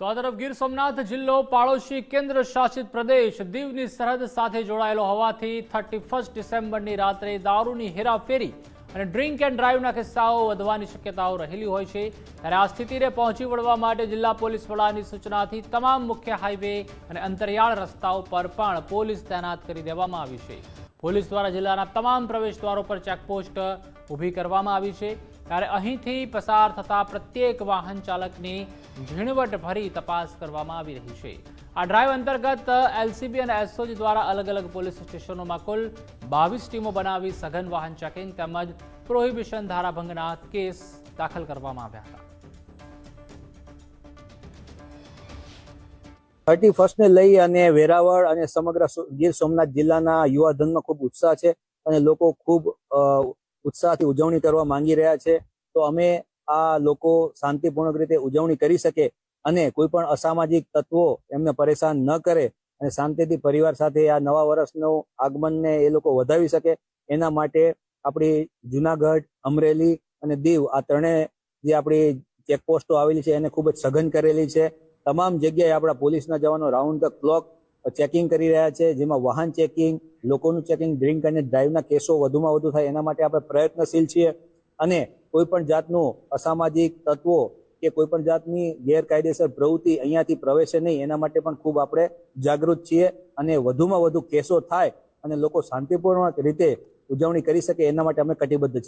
તો આ તરફ ગીર સોમનાથ જિલ્લો પાડોશી કેન્દ્ર શાસિત પ્રદેશ દીવની સરહદ સાથે જોડાયેલો હોવાથી થર્ટી ફર્સ્ટ ડિસેમ્બરની રાત્રે દારૂની હેરાફેરી અને ડ્રિંક એન્ડ ડ્રાઈવના કિસ્સાઓ વધવાની શક્યતાઓ રહેલી હોય છે. ત્યારે આ સ્થિતિને પહોંચી વળવા માટે જિલ્લા પોલીસ વડાની સૂચનાથી તમામ મુખ્ય હાઈવે અને અંતરિયાળ રસ્તાઓ પર પણ પોલીસ તૈનાત કરી દેવામાં આવી છે. પોલીસ દ્વારા જિલ્લાના તમામ પ્રવેશ દ્વારો પર ચેકપોસ્ટ ઊભી કરવામાં આવી છે. ત્યારે અહીંથી પસાર થતા પ્રત્યેક વાહન ચાલકની ઝીણવટ ભરી તપાસ કરવામાં આવી રહી છે. આ ડ્રાઈવ અંતર્ગત એલસીબી અને એસઓજી દ્વારા અલગ અલગ પોલીસ સ્ટેશનોમાં કુલ બાવીસ ટીમો બનાવી સઘન વાહન ચેકિંગ તેમજ પ્રોહિબિશન ધારાભંગના કેસ દાખલ કરવામાં આવ્યા હતા. થર્ટી ફર્સ્ટને લઈ અને વેરાવળ અને સમગ્ર ગીર સોમનાથ જિલ્લાના યુવાધનમાં ખૂબ ઉત્સાહ છે અને લોકો ખૂબ ઉત્સાહથી ઉજવણી કરવા માંગી રહ્યા છે. તો અમે આ લોકો શાંતિપૂર્ણક રીતે ઉજવણી કરી શકે અને કોઈ પણ અસામાજિક તત્વો એમને પરેશાન ન કરે અને શાંતિથી પરિવાર સાથે આ નવા વર્ષનું આગમનને એ લોકો વધાવી શકે. એના માટે આપણી જુનાગઢ, અમરેલી અને દીવ આ ત્રણે જે આપણી ચેકપોસ્ટો આવેલી છે એને ખૂબ જ સઘન કરેલી છે. તમામ જગ્યાએ આપણા પોલીસના જવાનો રાઉન્ડ ધ ક્લોક ચેકિંગ કરી રહ્યા છે, જેમાં વાહન ચેકિંગ લોકોનું ચેકિંગ ડ્રિંક અને ડ્રાઈવના કેસો વધુમાં વધુ થાય એના માટે આપણે પ્રયત્નશીલ છીએ. અને કોઈ પણ જાતનું અસામાજિક તત્વો કે કોઈ પણ જાતની ગેરકાયદેસર પ્રવૃત્તિ અહીંયાથી પ્રવેશે નહીં, એના માટે પણ ખૂબ આપણે જાગૃત છીએ અને વધુમાં વધુ કેસો થાય અને લોકો શાંતિપૂર્ણ રીતે ઉજવણી કરી શકે એના માટે અમે કટિબદ્ધ છીએ.